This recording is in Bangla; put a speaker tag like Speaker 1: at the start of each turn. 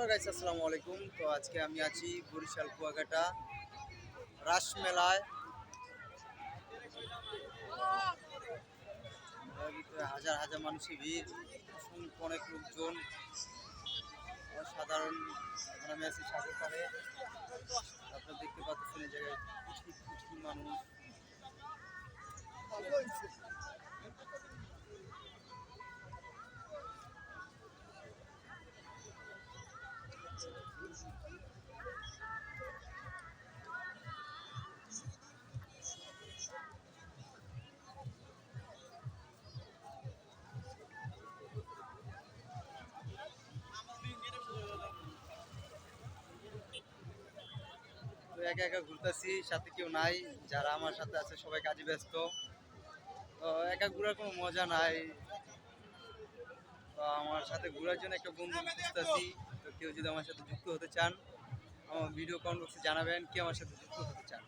Speaker 1: হ্যালো গাইস আসসালামু আলাইকুম। তো আজকে আমি আছি বরিশাল, কুয়াকাটা রাস মেলায় ভিতরে হাজার হাজার মানুষের ভিড় অসংখ্য অনেক লোকজন। সাধারণ আমি আছি সাগর আপনারা দেখতে পাচ্ছেন এই জায়গায় মানুষ। একা একা ঘুরতেছি, সাথে কেউ নাই, যারা আমার সাথে আছে সবাই কাজে ব্যস্ত। তো একা ঘুরার কোনো মজা নাই। তো আমার সাথে ঘুরার জন্য একটা বন্ধু খুঁজতেছি, তো কেউ যদি আমার সাথে যুক্ত হতে চান, আমার ভিডিও কমেন্ট বক্সে জানাবেন কে আমার সাথে যুক্ত হতে চান।